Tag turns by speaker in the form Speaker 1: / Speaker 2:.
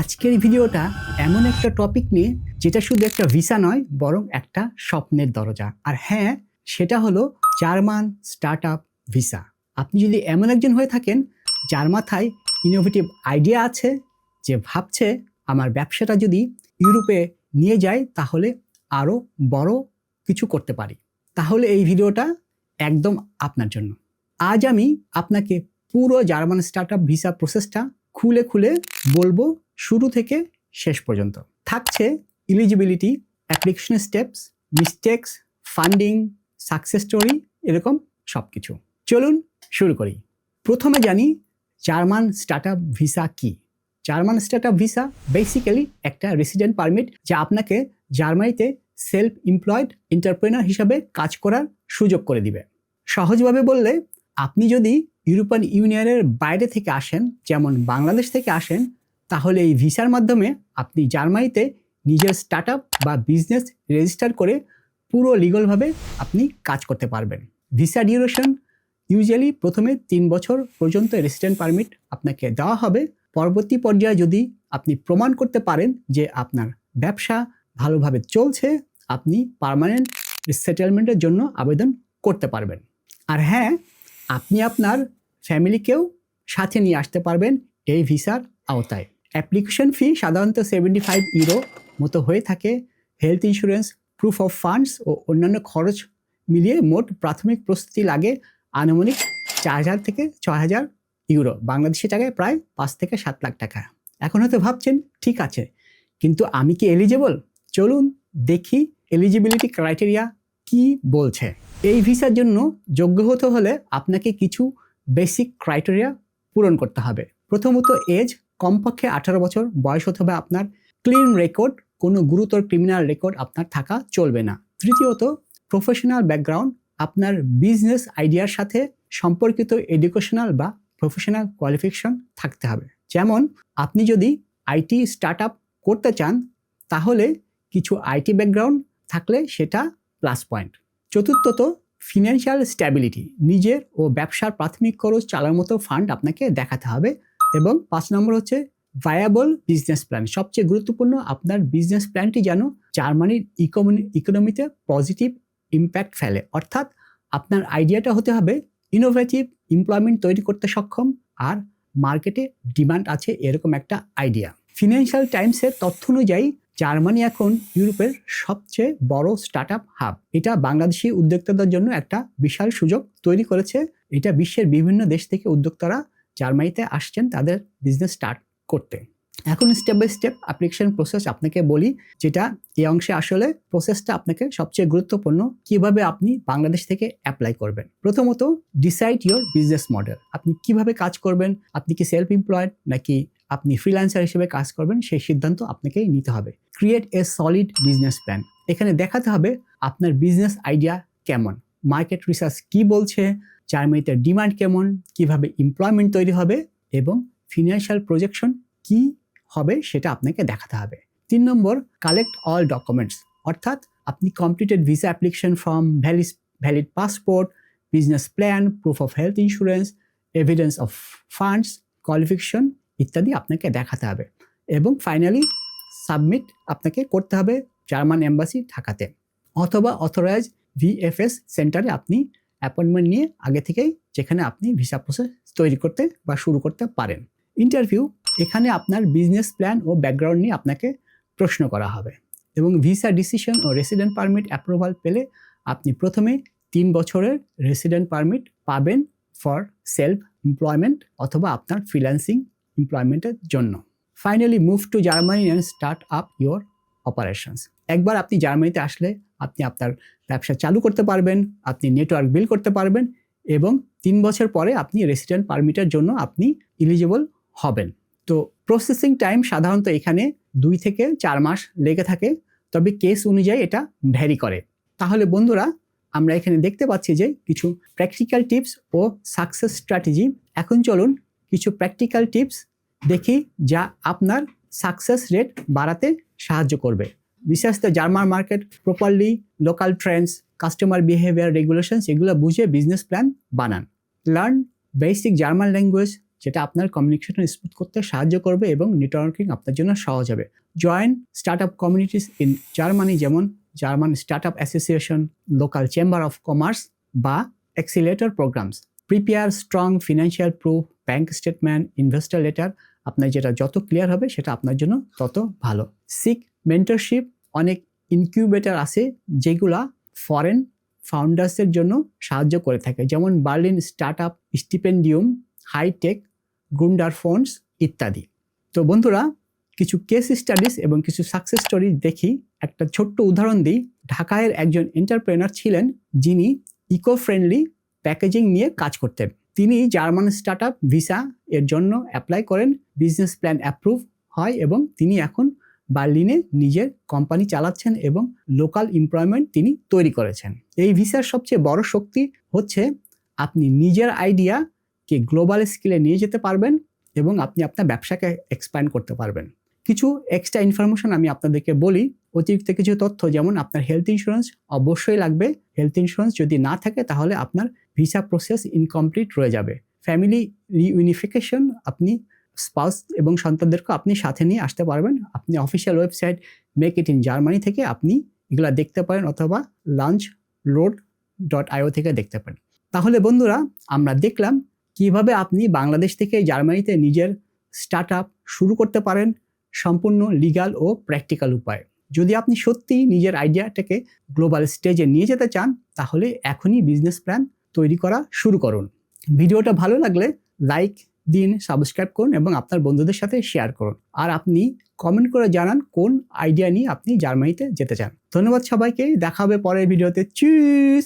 Speaker 1: আজকের ভিডিওটা এমন একটা টপিক নিয়ে যেটা শুধু একটা ভিসা নয়, বরং একটা স্বপ্নের দরজা। আর হ্যাঁ সেটা হলো জার্মান স্টার্ট আপ ভিসা আপনি যদি এমন একজন হয়ে থাকেন যার মাথায় ইনোভেটিভ আইডিয়া আছে, যে ভাবছে আমার ব্যবসাটা যদি ইউরোপে নিয়ে যায়, তাহলে আরও বড় কিছু করতে পারি। তাহলে এই ভিডিওটা একদম আপনার জন্য। আজ আমি আপনাকে পুরো জার্মান স্টার্ট আপ ভিসা প্রসেসটা খুলে খুলে বলব শুরু থেকে শেষ পর্যন্ত। থাকছে eligibility application steps mistakes funding success story এরকম সব কিছু চলুন শুরু করি। প্রথমে জানি জার্মান স্টার্ট আপ ভিসা কি। German start up visa basically একটা রেসিডেন্ট পারমিট যা আপনাকে জার্মানিতে সেলফ এমপ্লয়েড এন্টারপ্রেনার হিসাবে কাজ করার সুযোগ করে দিবে। সহজভাবে বললে, আপনি যদি ইউরোপিয়ান ইউনিয়নের বাইরে থেকে আসেন, যেমন বাংলাদেশ থেকে আসেন তাহলে এই ভিসার মাধ্যমে আপনি জার্মানিতে নিজের স্টার্ট বা বিজনেস রেজিস্টার করে পুরো লিগলভাবে আপনি কাজ করতে পারবেন। ভিসা ডিউরেশন ইউজুয়ালি প্রথমে তিন বছর পর্যন্ত রেসিডেন্ট পারমিট আপনাকে দেওয়া হবে। পরবর্তী পর্যায়ে যদি আপনি প্রমাণ করতে পারেন যে আপনার ব্যবসা ভালোভাবে চলছে, আপনি পার্মানেন্ট সেটেলমেন্টের জন্য আবেদন করতে পারবেন। আর হ্যাঁ আপনি আপনার ফ্যামিলিকেও সাথে নিয়ে আসতে পারবেন এই ভিসার আওতায়। অ্যাপ্লিকেশন ফি সাধারণত সেভেন্টি ফাইভ ইউরো মতো হয়ে থাকে। Health insurance proof of funds ও অন্যান্য খরচ মিলিয়ে মোট প্রাথমিক প্রস্তুতি লাগে আনুমানিক চার হাজার থেকে ছয় হাজার ইউরো বাংলাদেশি টাকায় প্রায় পাঁচ থেকে সাত লাখ টাকা। এখন হয়তো ভাবছেন, ঠিক আছে, কিন্তু আমি কি এলিজেবল চলুন দেখি এলিজিবিলিটি ক্রাইটেরিয়া কি বলছে। এই ভিসার জন্য যোগ্য হতে হলে আপনাকে কিছু বেসিক ক্রাইটেরিয়া পূরণ করতে হবে। প্রথমত এজ কমপক্ষে আঠারো বছর বয়স হতে হবে আপনার। ক্লিন রেকর্ড, কোনো গুরুতর ক্রিমিনাল রেকর্ড আপনার থাকা চলবে না। তৃতীয়ত প্রফেশনাল ব্যাকগ্রাউন্ড আপনার বিজনেস আইডিয়ার সাথে সম্পর্কিত এডুকেশনাল বা প্রফেশনাল কোয়ালিফিকেশন থাকতে হবে। যেমন, আপনি যদি আইটি স্টার্ট করতে চান, তাহলে কিছু আইটি ব্যাকগ্রাউন্ড থাকলে সেটা প্লাস পয়েন্ট চতুর্থত ফিনান্সিয়াল স্ট্যাবিলিটি নিজের ও ব্যবসার প্রাথমিক খরচ চালার মতো ফান্ড আপনাকে দেখাতে হবে। এবং পাঁচ নম্বর হচ্ছে ভায়াবল বিজনেস প্ল্যান সবচেয়ে গুরুত্বপূর্ণ আপনার বিজনেস প্ল্যানটি যেন জার্মানির ইকোনমি ইকোনমিতে পজিটিভ ইম্প্যাক্ট ফেলে। অর্থাৎ আপনার আইডিয়াটা হতে হবে ইনোভেটিভ এমপ্লয়মেন্ট তৈরি করতে সক্ষম আর মার্কেটে ডিমান্ড আছে এরকম একটা আইডিয়া ফিনান্সিয়াল টাইমসের তথ্য অনুযায়ী জার্মানি এখন ইউরোপের সবচেয়ে বড় স্টার্ট হাব এটা বাংলাদেশি উদ্যোক্তাদের জন্য একটা বিশাল সুযোগ তৈরি করেছে। এটা বিশ্বের বিভিন্ন দেশ থেকে উদ্যোক্তারা জার্মানিতে আসছেন তাদের বিজনেস স্টার্ট করতে। এখন step by step application process আপনাকে বলি, যেটা এই অংশে আসলে প্রসেসটা আপনাকে সবচেয়ে গুরুত্বপূর্ণ, কীভাবে আপনি বাংলাদেশ থেকে অ্যাপ্লাই করবেন। প্রথমত ডিসাইড ইয়োর বিজনেস মডেল আপনি কীভাবে কাজ করবেন? আপনি কি সেলফ এমপ্লয়েড নাকি আপনি ফ্রিল্যান্সার হিসেবে কাজ করবেন? সেই সিদ্ধান্ত আপনাকেই নিতে হবে। Create a solid business plan এখানে দেখাতে হবে আপনার বিজনেস আইডিয়া কেমন। মার্কেট রিসার্চ কি বলছে? জার্মানিতে ডিমান্ড কেমন, কীভাবে এমপ্লয়মেন্ট তৈরি হবে এবং ফিনান্সিয়াল প্রজেকশন কি হবে সেটা আপনাকে দেখাতে হবে। তিন নম্বর কালেক্ট অল ডকুমেন্টস অর্থাৎ আপনি completed visa application form valleys valid passport business plan proof of health insurance evidence of funds qualification ইত্যাদি আপনাকে দেখাতে হবে। এবং ফাইনালি সাবমিট আপনাকে করতে হবে জার্মান এম্বাসি ঢাকাতে। অথবা অথরাইজ ভিএফএস সেন্টারে আপনি অ্যাপয়েন্টমেন্ট নিয়ে আগে থেকেই যেখানে আপনি ভিসা প্রসেস তৈরি করতে বা শুরু করতে পারেন। ইন্টারভিউ এখানে আপনার বিজনেস প্ল্যান ও ব্যাকগ্রাউন্ড নিয়ে আপনাকে প্রশ্ন করা হবে এবং ভিসা ডিসিশন ও রেসিডেন্ট পারমিট অ্যাপ্রুভাল পেলে আপনি প্রথমে তিন বছরের রেসিডেন্ট পারমিট পাবেন ফর সেলফ এমপ্লয়মেন্ট অথবা আপনার ফ্রিল্যান্সিং এমপ্লয়মেন্টের জন্য। Finally move to Germany and start up your operations একবার আপনি জার্মানিতে আসলে আপনি আপনার ব্যবসা চালু করতে পারবেন, আপনি নেটওয়ার্ক বিল করতে পারবেন এবং তিন বছর পরে আপনি রেসিডেন্ট পারমিটের জন্য আপনি ইলিজিবল হবেন। তো প্রসেসিং টাইম সাধারণত এখানে দুই থেকে চার মাস লেগে থাকে, তবে কেস অনুযায়ী এটা ভ্যারি করে। তাহলে বন্ধুরা, আমরা এখানে দেখতে পাচ্ছি যে কিছু প্র্যাকটিক্যাল টিপস ও সাকসেস স্ট্র্যাটেজি এখন চলুন কিছু প্র্যাকটিক্যাল টিপস দেখি যা আপনার সাকসেস রেট বাড়াতে সাহায্য করবে। Research the German market properly local trends customer behaviour regulations এগুলো বুঝে বিজনেস প্ল্যান বানান। লার্ন বেসিক জার্মান ল্যাঙ্গুয়েজ যেটা আপনার কমিউনিকেশন স্মুথ করতে সাহায্য করবে এবং নেটওয়ার্কিং আপনার জন্য সহজ হবে। Join start up communities in Germany যেমন German start up association local chamber of commerce বা accelerator programmes prepare strong financial proof bank statement investor letter আপনার যেটা যত ক্লিয়ার হবে সেটা আপনার জন্য তত ভালো। সিক মেন্টরশিপ অনেক ইনকিউবেটার আছে যেগুলা ফরেন ফাউন্ডার্সের জন্য সাহায্য করে থাকে। যেমন Berlin start up Stipendium high tech গুন্ডার phones ইত্যাদি। তো বন্ধুরা, কিছু কেস স্টাডিজ এবং কিছু সাকসেস স্টোরি দেখি। একটা ছোট্ট উদাহরণ দিই। ঢাকায়ের একজন এন্টারপ্রেনার ছিলেন যিনি ইকো ফ্রেন্ডলি প্যাকেজিং নিয়ে কাজ করতেন। তিনি জার্মান স্টার্ট আপ ভিসা এর জন্য অ্যাপ্লাই করেন, বিজনেস প্ল্যান অ্যাপ্রুভ হয় এবং তিনি এখন বার্লিনে নিজের কোম্পানি চালাচ্ছেন এবং লোকাল এমপ্লয়মেন্ট তিনি তৈরি করেছেন। এই ভিসার সবচেয়ে বড় শক্তি হচ্ছে আপনি নিজের আইডিয়াকে গ্লোবাল স্কেলে নিয়ে যেতে পারবেন এবং আপনি আপনার ব্যবসাকে এক্সপ্যান্ড করতে পারবেন। কিছু এক্সট্রা ইনফরমেশন আমি আপনাদেরকে বলি, অতিরিক্ত কিছু তথ্য যেমন আপনার হেলথ ইন্স্যুরেন্স অবশ্যই লাগবে। হেলথ ইন্স্যুরেন্স যদি না থাকে তাহলে আপনার ভিসা প্রসেস ইনকমপ্লিট রয়ে যাবে। ফ্যামিলি রিউনিফিকেশন আপনি স্পাউস এবং সন্তানদেরকে আপনি সাথে নিয়ে আসতে পারবেন। আপনি official website Make it in Germany থেকে আপনি এগুলো দেখতে পারেন অথবা লাঞ্চ রোড ডট আইও থেকে দেখতে পারেন। তাহলে বন্ধুরা, আমরা দেখলাম কীভাবে আপনি বাংলাদেশ থেকে জার্মানিতে নিজের স্টার্ট শুরু করতে পারেন সম্পূর্ণ লিগাল ও প্র্যাকটিক্যাল উপায়ে। যদি আপনি সত্যিই নিজের আইডিয়াটাকে গ্লোবাল স্টেজে নিয়ে যেতে চান, তাহলে এখনই বিজনেস প্ল্যান তৈরি করা শুরু করুন। ভিডিওটা ভালো লাগলে লাইক দিন সাবস্ক্রাইব করুন এবং আপনার বন্ধুদের সাথে শেয়ার করুন। আর আপনি কমেন্ট করে জানান কোন আইডিয়া নিয়ে আপনি জার্মানিতে যেতে চান। ধন্যবাদ সবাইকে, দেখা হবে পরের ভিডিওতে। চুজ